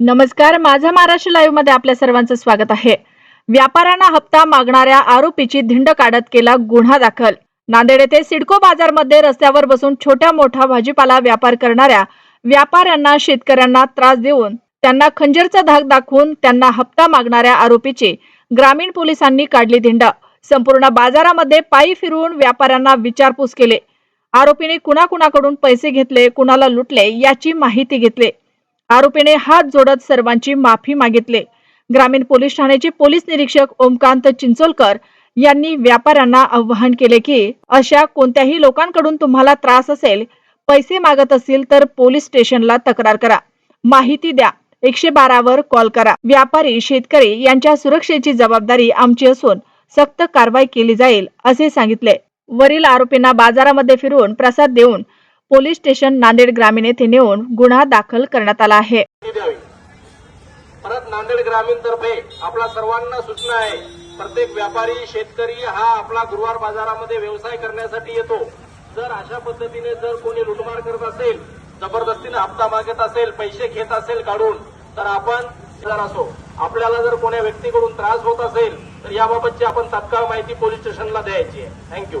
नमस्कार माझा महाराष्ट्र लाईव्हमध्ये आपल्या सर्वांचं स्वागत आहे. व्यापाऱ्यांना हप्ता मागणाऱ्या आरोपीची धिंड काढत केला गुन्हा दाखल. नांदेड येथे सिडको बाजारमध्ये रस्त्यावर बसून छोट्या मोठा भाजीपाला व्यापार करणाऱ्या व्यापाऱ्यांना शेतकऱ्यांना त्रास देऊन त्यांना खंजरचा धाक दाखवून त्यांना हप्ता मागणाऱ्या आरोपीची ग्रामीण पोलिसांनी काढली धिंड. संपूर्ण बाजारामध्ये पायी फिरवून व्यापाऱ्यांना विचारपूस केले. आरोपीने कुणाकुणाकडून पैसे घेतले कुणाला लुटले याची माहिती घेतली. आरोपीने हात जोडत सर्वांची माफी मागितली. ग्रामीण पोलीस ठाण्याचे पोलीस निरीक्षक ओमकांत चिंचोलकर यांनी व्यापाऱ्यांना आवाहन केले की अशा कोणत्याही लोकांकडून तुम्हाला त्रास असेल पैसे मागत असतील तर पोलीस स्टेशनला तक्रार करा. माहिती द्या. एकशे बारावर कॉल करा. व्यापारी शेतकरी यांच्या सुरक्षेची जबाबदारी आमची असून सक्त कारवाई केली जाईल असे सांगितले. वरील आरोपींना बाजारामध्ये फिरून प्रसाद देऊन पोलीस स्टेशन नांदेड ग्रामीण येथे नेऊन गुन्हा दाखल करण्यात आला आहे. परत नांदेड ग्रामीण तर्फे आपला सर्वांना सूचना आहे. प्रत्येक व्यापारी शेतकरी हा आपला गुरुवार बाजारामध्ये व्यवसाय करण्यासाठी येतो. जर अशा पद्धतीने जर कोणी लुटमार करत असेल जबरदस्तीने हप्ता मागत असेल पैसे घेत असेल काढून तर आपण असो. आपल्याला जर कोण्या व्यक्तीकडून त्रास होत असेल तर याबाबतची आपण तात्काळ माहिती पोलीस स्टेशनला द्यायची आहे. थँक्यू